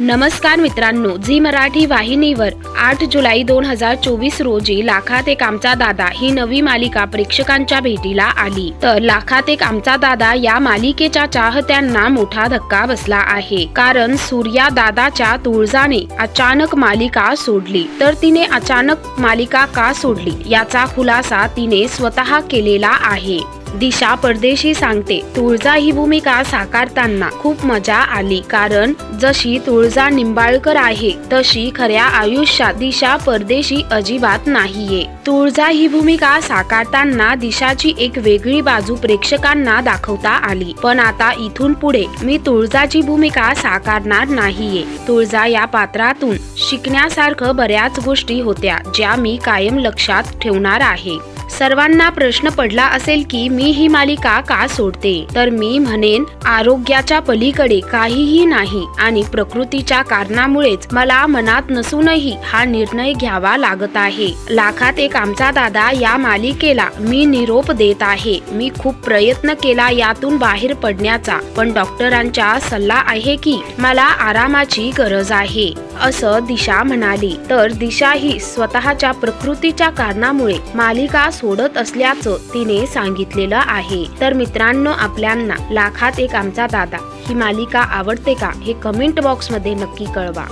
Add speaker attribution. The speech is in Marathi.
Speaker 1: नमस्कार मित्रांनो झी मराठी वाहिनीवर आठ जुलै दोन हजार चोवीस रोजी लाखात एक आमचा दादा ही नवी मालिका प्रेक्षकांच्या भेटीला आली. तर लाखात एक आमचा दादा या मालिकेच्या चाहत्यांना मोठा धक्का बसला आहे. कारण सूर्या दादाच्या तुळजाने अचानक मालिका सोडली. तर तिने अचानक मालिका का सोडली? याचा खुलासा तिने स्वतः केलेला आहे. दिशा परदेशी सांगते. तुळजा ही भूमिका साकारताना खूप मजा आली. कारण जशी तुळजा निंबाळकर आहे तशी खऱ्या आयुष्यात दिशा परदेशी अजिबात नाहीये. तुळजा ही भूमिका साकारताना दिशाची एक वेगळी बाजू प्रेक्षकांना दाखवता आली. पण आता इथून पुढे मी तुळजाची भूमिका साकारणार नाहीये. तुळजा या पात्रातून शिकण्यासारखं बऱ्याच गोष्टी होत्या ज्या मी कायम लक्षात ठेवणार आहे. सर्वांना प्रश्न पडला असेल की मी ही मालिका का सोडते? तर मी म्हणेन आरोग्याच्या पलीकडे काहीही नाही आणि प्रकृतीच्या कारणामुळेच मला मनात नसूनही हा निर्णय घ्यावा लागत आहे. लाखात एक आमचा दादा या मालिकेला मी निरोप देत आहे. मी खूप प्रयत्न केला यातून बाहेर पडण्याचा पण डॉक्टरांचा सल्ला आहे की मला आरामाची गरज आहे. असं दिशा म्हणाली. तर दिशा ही स्वतःच्या प्रकृतीच्या कारणामुळे मालिका सोडत असल्याचं तिने सांगितलेलं आहे. तर मित्रांनो आपल्यांना लाखात एक आमचा दादा. ही मालिका आवडते का? हे कमेंट बॉक्समध्ये नक्की कळवा.